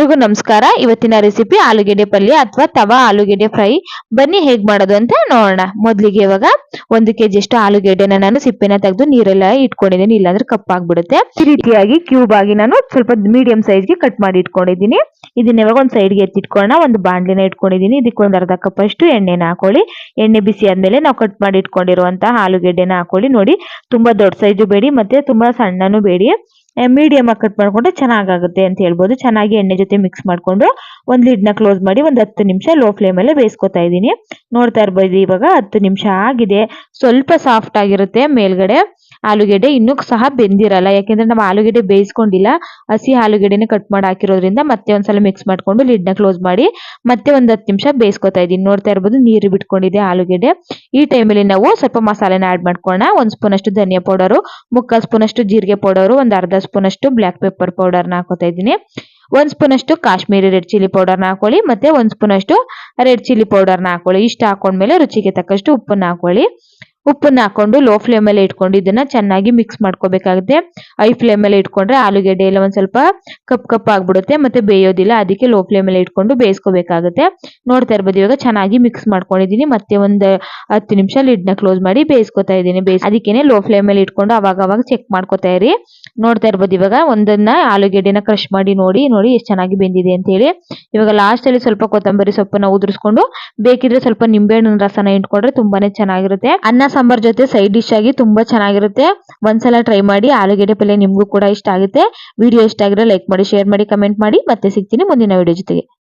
ಎಲ್ರಿಗೂ ನಮಸ್ಕಾರ. ಇವತ್ತಿನ ರೆಸಿಪಿ ಆಲೂಗೆಡ್ಡೆ ಪಲ್ಯ ಅಥವಾ ತವಾ ಆಲೂಗೆಡ್ಡೆ ಫ್ರೈ. ಬನ್ನಿ ಹೇಗ್ ಮಾಡೋದು ಅಂತ ನೋಡೋಣ. ಮೊದಲಿಗೆ ಇವಾಗ ಒಂದು ಕೆಜಿ ಅಷ್ಟು ಆಲೂಗೆಡ್ಡೆನ ನಾನು ಸಿಪ್ಪೆನ ತೆಗೆದು ನೀರೆಲ್ಲ ಇಟ್ಕೊಂಡಿದ್ದೀನಿ. ಇಲ್ಲಾಂದ್ರೆ ಕಪ್ಪಾಗ್ಬಿಡುತ್ತೆ ಈ ರೀತಿಯಾಗಿ ಕ್ಯೂಬ್ ಆಗಿ ನಾನು ಸ್ವಲ್ಪ ಮೀಡಿಯಂ ಗೆ ಕಟ್ ಮಾಡಿ ಇಟ್ಕೊಂಡಿದ್ದೀನಿ. ಇದನ್ನ ಇವಾಗ ಒಂದು ಸೈಡ್ಗೆ ಎತ್ತಿಟ್ಕೊಳ್ಳೋಣ. ಒಂದು ಬಾಂಡ್ಲಿನ ಇಟ್ಕೊಂಡಿದ್ದೀನಿ. ಇದಕ್ಕೆ ಒಂದು ಅರ್ಧ ಕಪ್ ಅಷ್ಟು ಎಣ್ಣೆನ ಹಾಕೊಳ್ಳಿ. ಎಣ್ಣೆ ಬಿಸಿ ಆದ್ಮೇಲೆ ನಾವು ಕಟ್ ಮಾಡಿ ಇಟ್ಕೊಂಡಿರುವಂತಹ ಆಲೂಗೆಡ್ಡೆನ ಹಾಕೊಳ್ಳಿ ನೋಡಿ. ತುಂಬಾ ದೊಡ್ಡ ಸೈಜು ಬೇಡಿ ಮತ್ತೆ ತುಂಬಾ ಸಣ್ಣನೂ ಬೇಡಿ. ಮೀಡಿಯಂ ಆಗಿ ಕಟ್ ಮಾಡ್ಕೊಂಡ್ರೆ ಚೆನ್ನಾಗಾಗುತ್ತೆ ಅಂತ ಹೇಳ್ಬೋದು. ಚೆನ್ನಾಗಿ ಎಣ್ಣೆ ಜೊತೆ ಮಿಕ್ಸ್ ಮಾಡ್ಕೊಂಡು ಒಂದು ಲಿಡ್ನ ಕ್ಲೋಸ್ ಮಾಡಿ ಒಂದು ಹತ್ತು ನಿಮಿಷ ಲೋ ಫ್ಲೇಮಲ್ಲೇ ಬೇಯಿಸ್ಕೊತಾ ಇದ್ದೀನಿ. ನೋಡ್ತಾ ಇರ್ಬೋದು ಇವಾಗ ಹತ್ತು ನಿಮಿಷ ಆಗಿದೆ. ಸ್ವಲ್ಪ ಸಾಫ್ಟ್ ಆಗಿರುತ್ತೆ ಮೇಲ್ಗಡೆ. ಆಲೂಗೆಡ್ಡೆ ಇನ್ನೂ ಸಹ ಬೆಂದಿರಲ್ಲ. ಯಾಕೆಂದ್ರೆ ನಾವು ಆಲೂಗೆಡ್ಡೆ ಬೇಯಿಸ್ಕೊಂಡಿಲ್ಲ. ಹಸಿ ಆಲೂಗೆಡ್ಡೆನ ಕಟ್ ಮಾಡಿ ಹಾಕಿರೋದ್ರಿಂದ ಮತ್ತೆ ಒಂದ್ಸಲ ಮಿಕ್ಸ್ ಮಾಡ್ಕೊಂಡು ಲಿಡ್ನ ಕ್ಲೋಸ್ ಮಾಡಿ ಮತ್ತೆ ಒಂದು ಹತ್ತು ನಿಮಿಷ ಬೇಯಿಸ್ಕೊತಾ ಇದ್ದೀನಿ. ನೋಡ್ತಾ ಇರ್ಬೋದು ನೀರು ಬಿಟ್ಕೊಂಡಿದೆ ಆಲೂಗೆಡ್ಡೆ. ಈ ಟೈಮಲ್ಲಿ ನಾವು ಸ್ವಲ್ಪ ಮಸಾಲೆನ ಆಡ್ ಮಾಡ್ಕೊಳ್ಳೋಣ ಒಂದು ಸ್ಪೂನ್ ಅಷ್ಟು ಧನಿಯಾ ಪೌಡರು ಮುಕ್ಕಾಲು ಸ್ಪೂನ್ ಅಷ್ಟು ಜೀರಿಗೆ ಪೌಡರು ಒಂದು ಅರ್ಧ ಸ್ಪೂನ್ ಅಷ್ಟು ಬ್ಲ್ಯಾಕ್ ಪೆಪ್ಪರ್ ಪೌಡರ್ನ ಹಾಕೋತಾ ಇದ್ದೀನಿ. ಒಂದ್ ಸ್ಪೂನ್ ಅಷ್ಟು ಕಾಶ್ಮೀರಿ ರೆಡ್ ಚಿಲ್ಲಿ ಪೌಡರ್ನ ಹಾಕೊಳ್ಳಿ, ಮತ್ತೆ ಒಂದ್ ಸ್ಪೂನ್ ಅಷ್ಟು ರೆಡ್ ಚಿಲ್ಲಿ ಪೌಡರ್ನ ಹಾಕೊಳ್ಳಿ. ಇಷ್ಟ ಹಾಕೊಂಡ್ಮೇಲೆ ರುಚಿಗೆ ತಕ್ಕಷ್ಟು ಉಪ್ಪನ್ನ ಹಾಕೊಳ್ಳಿ. ಉಪ್ಪನ್ನ ಹಾಕೊಂಡು ಲೋ ಫ್ಲೇಮಲ್ಲಿ ಇಟ್ಕೊಂಡು ಇದನ್ನ ಚೆನ್ನಾಗಿ ಮಿಕ್ಸ್ ಮಾಡ್ಕೋಬೇಕಾಗುತ್ತೆ. ಐ ಫ್ಲೇಮಲ್ಲಿ ಇಟ್ಕೊಂಡ್ರೆ ಆಲೂಗೆಡ್ಡೆ ಎಲ್ಲ ಒಂದ್ ಸ್ವಲ್ಪ ಕಪ್ ಕಪ್ ಆಗ್ಬಿಡುತ್ತೆ, ಮತ್ತೆ ಬೇಯೋದಿಲ್ಲ, ಅದಕ್ಕೆ ಲೋ ಫ್ಲೇಮಲ್ಲಿ ಇಟ್ಕೊಂಡು ಬೇಯಿಸ್ಕೋಬೇಕಾಗುತ್ತೆ. ನೋಡ್ತಾ ಇರ್ಬೋದು, ಇವಾಗ ಚೆನ್ನಾಗಿ ಮಿಕ್ಸ್ ಮಾಡ್ಕೊಂಡಿದ್ದೀನಿ. ಮತ್ತೆ ಒಂದು ಹತ್ತು ನಿಮಿಷ ಲಿಡ್ನ ಕ್ಲೋಸ್ ಮಾಡಿ ಬೇಯಿಸ್ಕೊತಾ ಇದ್ದೀನಿ. ಬೇಯಿಸ್ ಅದಕ್ಕೇನೆ ಲೋ ಫ್ಲೇಮಲ್ಲಿ ಇಟ್ಕೊಂಡು ಅವಾಗ ಅವಾಗ ಚೆಕ್ ಮಾಡ್ಕೋತಾ ಇರಿ. ನೋಡ್ತಾ ಇರ್ಬೋದು ಇವಾಗ. ಒಂದನ್ನ ಆಲೂಗೆಡ್ಡೆನ ಕ್ರಶ್ ಮಾಡಿ, ನೋಡಿ ನೋಡಿ ಎಷ್ಟು ಚೆನ್ನಾಗಿ ಬೆಂದಿದೆ ಅಂತ ಹೇಳಿ. ಇವಾಗ ಲಾಸ್ಟ್ ಅಲ್ಲಿ ಸ್ವಲ್ಪ ಕೊತ್ತಂಬರಿ ಸೊಪ್ಪನ್ನ ಉದುರಿಸ್ಕೊಂಡು, ಬೇಕಿದ್ರೆ ಸ್ವಲ್ಪ ನಿಂಬೆಹಣ್ಣಿನ ರಸನ ಇಟ್ಕೊಂಡ್ರೆ ತುಂಬಾನೇ ಚೆನ್ನಾಗಿರುತ್ತೆ. ಅನ್ನ, ಸಾಂಬಾರ್ ಜೊತೆ ಸೈಡ್ ಡಿಶ್ ಆಗಿ ತುಂಬಾ ಚೆನ್ನಾಗಿರುತ್ತೆ. ಒಂದ್ಸಲ ಟ್ರೈ ಮಾಡಿ, ಆಲೂಗೆಡ್ಡೆ ಪಲ್ಯ ನಿಮ್ಗೂ ಕೂಡ ಇಷ್ಟ ಆಗುತ್ತೆ. ವಿಡಿಯೋ ಇಷ್ಟ ಆಗಿದ್ರೆ ಲೈಕ್ ಮಾಡಿ ಶೇರ್ ಮಾಡಿ ಕಮೆಂಟ್ ಮಾಡಿ. ಮತ್ತೆ ಸಿಗ್ತೀನಿ ಮುಂದಿನ ವಿಡಿಯೋ ಜೊತೆಗೆ.